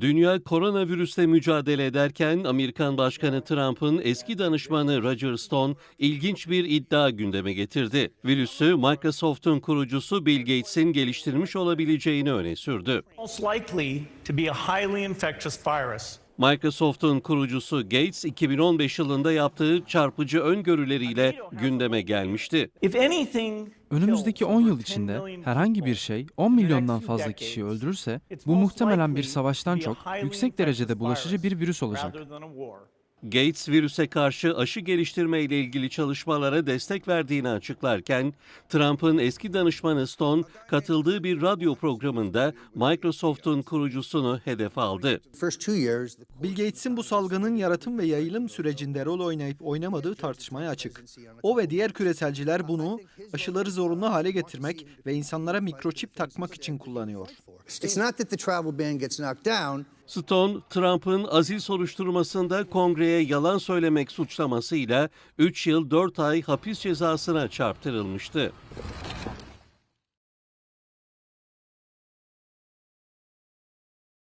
Dünya koronavirüsle mücadele ederken Amerikan Başkanı Trump'ın eski danışmanı Roger Stone ilginç bir iddia gündeme getirdi. Virüsü Microsoft'un kurucusu Bill Gates'in geliştirmiş olabileceğini öne sürdü. Microsoft'un kurucusu Gates 2015 yılında yaptığı çarpıcı öngörüleriyle gündeme gelmişti. Önümüzdeki 10 yıl içinde herhangi bir şey 10 milyondan fazla kişiyi öldürürse bu muhtemelen bir savaştan çok yüksek derecede bulaşıcı bir virüs olacak. Gates virüse karşı aşı geliştirme ile ilgili çalışmalara destek verdiğini açıklarken Trump'ın eski danışmanı Stone katıldığı bir radyo programında Microsoft'un kurucusunu hedef aldı. Bill Gates'in bu salgının yaratım ve yayılım sürecinde rol oynayıp oynamadığı tartışmaya açık. O ve diğer küreselciler bunu aşıları zorunlu hale getirmek ve insanlara mikroçip takmak için kullanıyor. It's not that the travel ban gets knocked down. Stone, Trump'ın azil soruşturmasında kongreye yalan söylemek suçlamasıyla 3 yıl 4 ay hapis cezasına çarptırılmıştı.